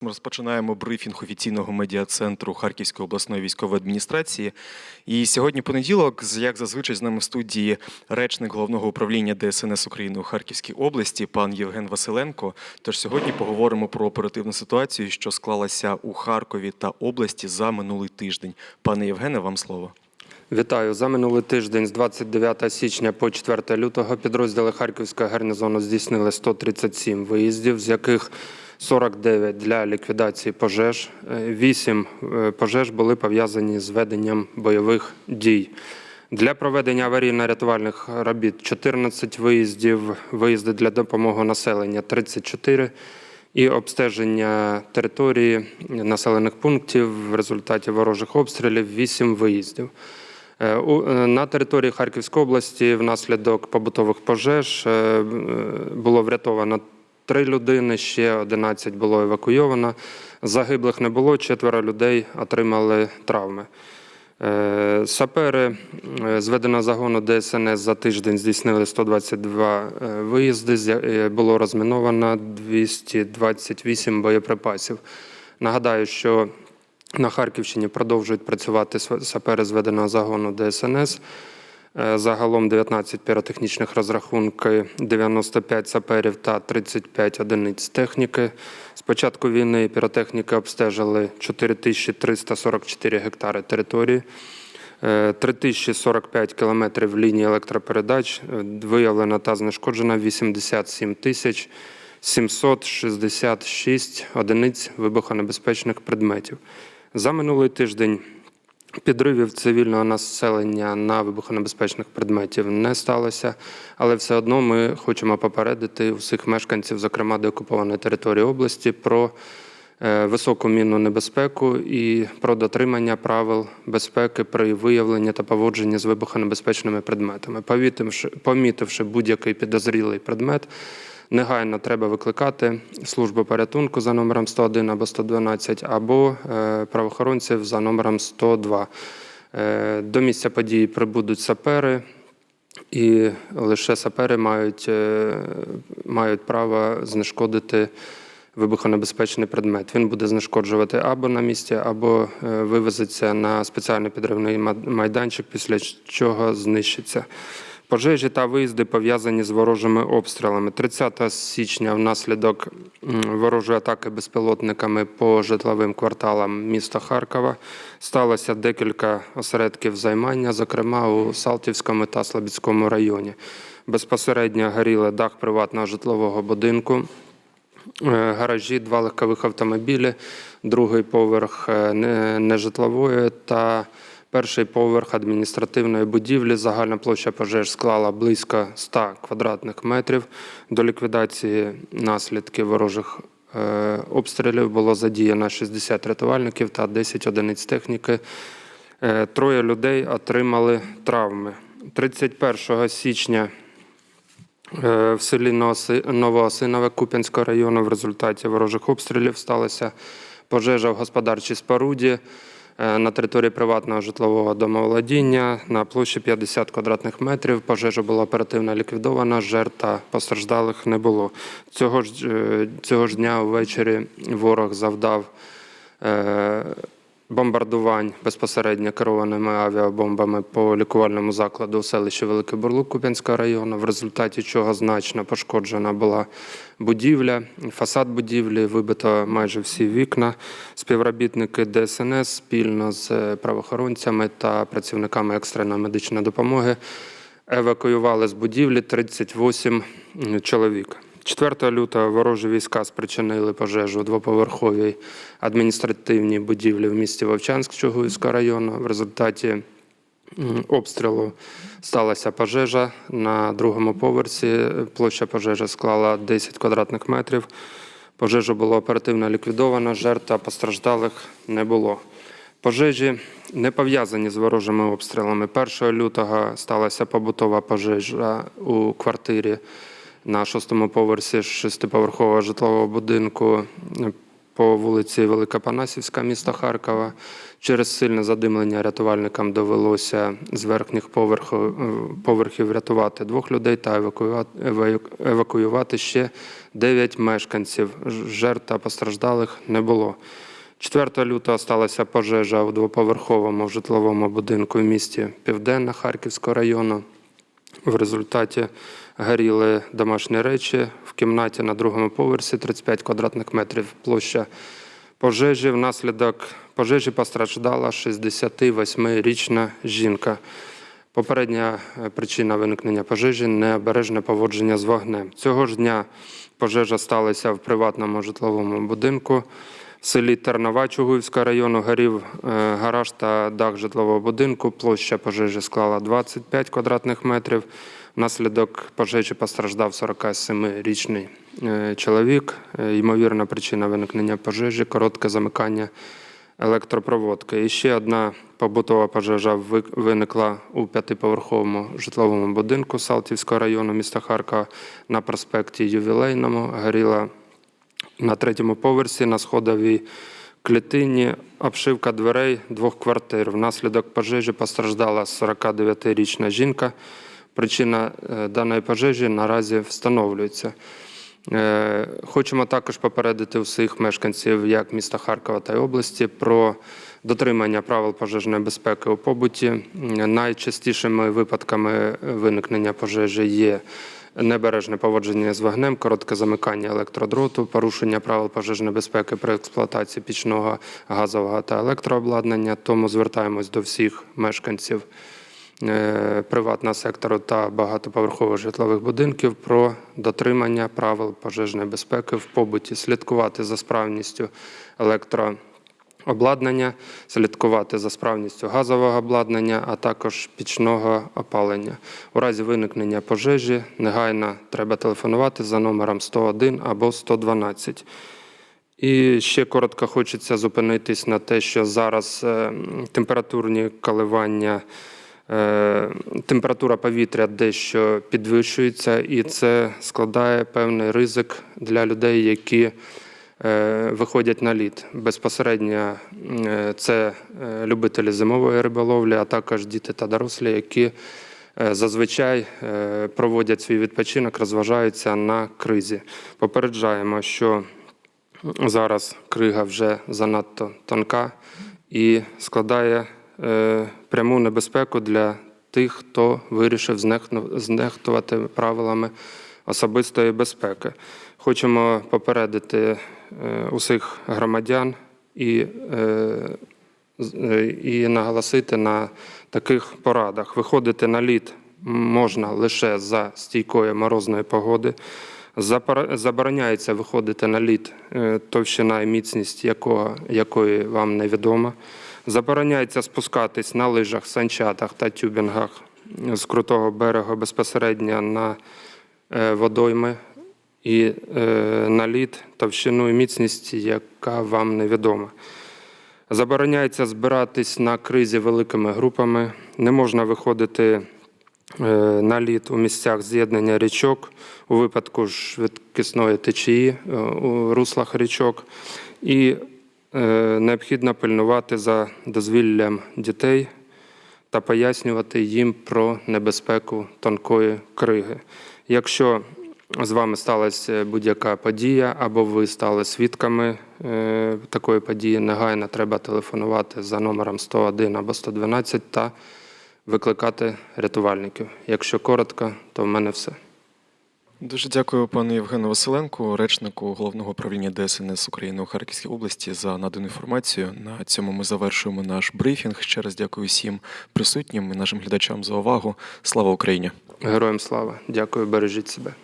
Ми розпочинаємо брифінг офіційного медіа-центру Харківської обласної військової адміністрації. І сьогодні понеділок, як зазвичай, з нами в студії речник головного управління ДСНС України у Харківській області, пан Євген Василенко. Тож сьогодні поговоримо про оперативну ситуацію, що склалася у Харкові та області за минулий тиждень. Пане Євгене, вам слово. Вітаю. За минулий тиждень з 29 січня по 4 лютого підрозділи Харківського гарнізону здійснили 137 виїздів, з яких 49 для ліквідації пожеж. 8 пожеж були пов'язані з веденням бойових дій. Для проведення аварійно-рятувальних робіт 14 виїздів, виїзди для допомоги населення 34 і обстеження території населених пунктів в результаті ворожих обстрілів 8 виїздів. Е, е, На території Харківської області внаслідок побутових пожеж е, е, було врятовано три людини, ще 11 було евакуйовано. Загиблих не було, четверо людей отримали травми. Е, Сапери е, зведено загону ДСНС за тиждень здійснили 122 е, виїзди. Було розміновано 228 боєприпасів. Нагадаю, що на Харківщині продовжують працювати сапери зведеного загону ДСНС. Е, Загалом 19 піротехнічних розрахунків, 95 саперів та 35 одиниць техніки. З початку війни піротехніки обстежили 4344 гектари території, е, 3045 кілометрів лінії електропередач, е, виявлено та знешкоджено 87 тисяч 766 одиниць вибухонебезпечних предметів. За минулий тиждень Підривів цивільного населення на вибухонебезпечних предметів не сталося, але все одно ми хочемо попередити усіх мешканців, зокрема деокупованої території області, про е, високу мінну небезпеку і про дотримання правил безпеки при виявленні та поводженні з вибухонебезпечними предметами. Помітивши будь-який підозрілий предмет, негайно треба викликати службу порятунку за номером 101 або 112, або е, правоохоронців за номером 102. Е, До місця події прибудуть сапери, і лише сапери мають, е, мають право знешкодити вибухонебезпечний предмет. Він буде знешкоджувати або на місці, або вивезеться на спеціальний підривний майданчик, після чого знищиться. Пожежі та виїзди пов'язані з ворожими обстрілами. 30 січня внаслідок ворожої атаки безпілотниками по житловим кварталам міста Харкова сталося декілька осередків займання, зокрема у Салтівському та Слобідському районі. Безпосередньо горіли дах приватного житлового будинку, Е, гаражі, два легкових автомобілі, другий поверх е, нежитлової та перший поверх адміністративної будівлі. Загальна площа пожеж склала близько 100 квадратних метрів. До ліквідації наслідків ворожих е, обстрілів було задіяно 60 рятувальників та 10 одиниць техніки. Е, Троє людей отримали травми. 31 січня Е, В селі Новоосинове Куп'янського району в результаті ворожих обстрілів сталася пожежа в господарчій споруді на території приватного житлового домоволодіння на площі 50 квадратних метрів. Пожежа була оперативно ліквідована, жертв та постраждалих не було. Цього ж, е, цього ж дня ввечері ворог завдав е, бомбардувань безпосередньо керованими авіабомбами по лікувальному закладу у селищі Великий Бурлук Куп'янського району, в результаті чого значно пошкоджена була будівля, фасад будівлі, вибито майже всі вікна. Співробітники ДСНС спільно з е, правоохоронцями та працівниками екстреної медичної допомоги евакуювали з будівлі 38 чоловік. 4 лютого ворожі війська спричинили пожежу у двоповерховій адміністративній будівлі в місті Вовчанськ Чугуївського району. В результаті обстрілу сталася пожежа на другому поверсі. Площа пожежі склала 10 квадратних метрів. Пожежа була оперативно ліквідована, жертв та постраждалих не було. Пожежі не пов'язані з ворожими обстрілами. 1 лютого сталася побутова пожежа у квартирі на шостому поверсі шестиповерхового житлового будинку. по вулиці Великопанасівська міста Харкова. Через сильне задимлення рятувальникам довелося з верхніх е, поверхів врятувати двох людей та евакуювати, ще дев'ять мешканців. Жертв та постраждалих не було. 4 лютого сталася пожежа у двоповерховому житловому будинку в місті Південна Харківського району. В результаті горіли домашні речі в кімнаті на другому поверсі 35 квадратних метрів площа пожежі. Внаслідок пожежі постраждала 68-річна жінка. Попередня е, причина виникнення пожежі необережне поводження з вогнем. Цього ж дня пожежа сталася в приватному житловому будинку. В селі Тернова Чугуївського району горів е, гараж та дах житлового будинку. Площа пожежі склала 25 квадратних метрів. Внаслідок пожежі постраждав 47-річний е, чоловік. Е, Ймовірна причина виникнення пожежі коротке замикання електропроводки. І ще одна побутова пожежа виникла у п'ятиповерховому житловому будинку Салтівського району міста Харкова на проспекті Ювілейному. Горіла на третьому поверсі на сходовій клітині обшивка дверей двох квартир. Внаслідок пожежі постраждала 49-річна жінка. Причина е, даної пожежі наразі встановлюється. Е, Хочемо також попередити усіх мешканців як міста Харкова та й області про дотримання правил пожежної безпеки у побуті. Найчастішими випадками виникнення пожежі є небережне поводження з вогнем, коротке замикання електродроту, порушення правил пожежної безпеки при експлуатації пічного газового та електрообладнання. Тому звертаємось до всіх мешканців приватного сектору та багатоповерхових житлових будинків про дотримання правил пожежної безпеки в побуті, слідкувати за справністю електрообладнання, слідкувати за справністю газового обладнання, а також пічного опалення. У разі виникнення пожежі негайно треба телефонувати за номером 101 або 112. І ще коротко хочеться зупинитись на те, що зараз е, температурні коливання, е, температура повітря дещо підвищується, і це складає певний ризик для людей, які е, виходять на лід. Безпосередньо е, це е, любителі зимової риболовлі, а також діти та дорослі, які е, зазвичай е, проводять свій відпочинок, розважаються на кризі. Попереджаємо, що Зараз крига вже занадто тонка і складає е, пряму небезпеку для тих, хто вирішив знехтувати правилами особистої безпеки. Хочемо попередити е, усіх громадян і, е, е, і наголосити на таких порадах. Виходити на лід можна лише за стійкої морозної погоди. Забороняється виходити на лід, е, товщина і міцність якого, якої вам невідома. Забороняється спускатись на лижах, санчатах та тюбінгах з крутого берега безпосередньо на е, водойми і е, на лід, товщину і міцність, яка вам невідома. Забороняється збиратись на кризі великими групами. Не можна виходити е, на лід у місцях з'єднання річок у випадку швидкісної течії у руслах річок. І необхідно пильнувати за дозвіллям дітей та пояснювати їм про небезпеку тонкої криги. Якщо з вами сталася будь-яка подія, або ви стали свідками е, такої події, негайно треба телефонувати за номером 101 або 112 та викликати рятувальників. Якщо коротко, то в мене все. Дуже дякую пану Євгену Василенку, речнику головного управління ДСНС України у Харківській області, за надану інформацію. На цьому ми завершуємо наш брифінг. Ще раз дякую всім присутнім і нашим глядачам за увагу. Слава Україні! Героям слава! Дякую, бережіть себе.